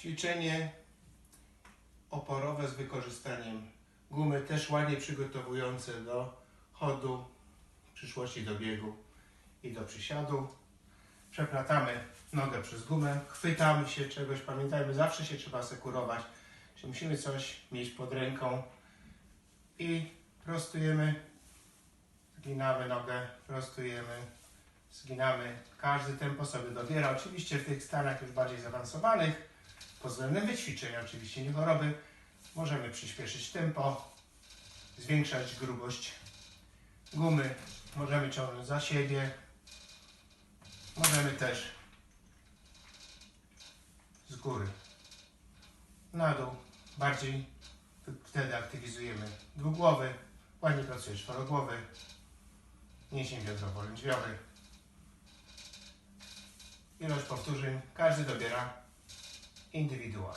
Ćwiczenie oporowe z wykorzystaniem gumy, też ładnie przygotowujące do chodu, w przyszłości do biegu i do przysiadu. Przeplatamy nogę przez gumę, chwytamy się czegoś, pamiętajmy, zawsze się trzeba sekurować, czyli musimy coś mieć pod ręką i prostujemy, zginamy nogę, prostujemy, zginamy. Każdy tempo sobie dobiera. Oczywiście w tych stanach już bardziej zaawansowanych, pod względem wyćwiczeń oczywiście, nie choroby, możemy przyspieszyć tempo, zwiększać grubość gumy, możemy ciągnąć za siebie, możemy też z góry. Na dół, bardziej wtedy aktywizujemy dwugłowy, ładnie pracuje czworogłowy, mięsień biodrowo-lędźwiowy. Ilość powtórzeń. Każdy dobiera individual.